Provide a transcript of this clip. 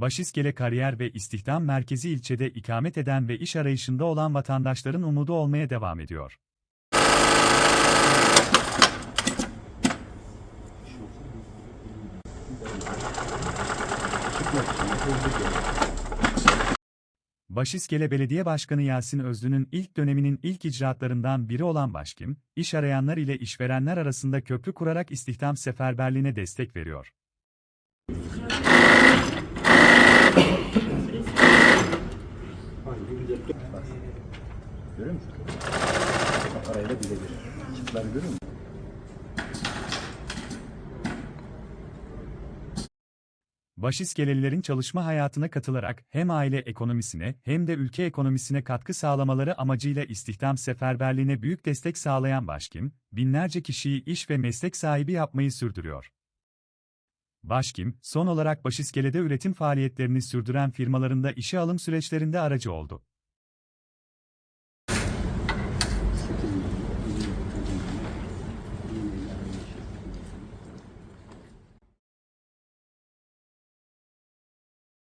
Başiskele Kariyer ve İstihdam Merkezi ilçede ikamet eden ve iş arayışında olan vatandaşların umudu olmaya devam ediyor. Başiskele Belediye Başkanı Yasin Özlü'nün ilk döneminin ilk icraatlarından biri olan Başkim, iş arayanlar ile işverenler arasında köprü kurarak istihdam seferberliğine destek veriyor. Görüyor musun? Arayla birebir. Çıtları görüyor musun? Başiskelelilerin çalışma hayatına katılarak hem aile ekonomisine hem de ülke ekonomisine katkı sağlamaları amacıyla istihdam seferberliğine büyük destek sağlayan Başkim, binlerce kişiyi iş ve meslek sahibi yapmayı sürdürüyor. Başkim, son olarak Başiskele'de üretim faaliyetlerini sürdüren firmalarında işe alım süreçlerinde aracı oldu.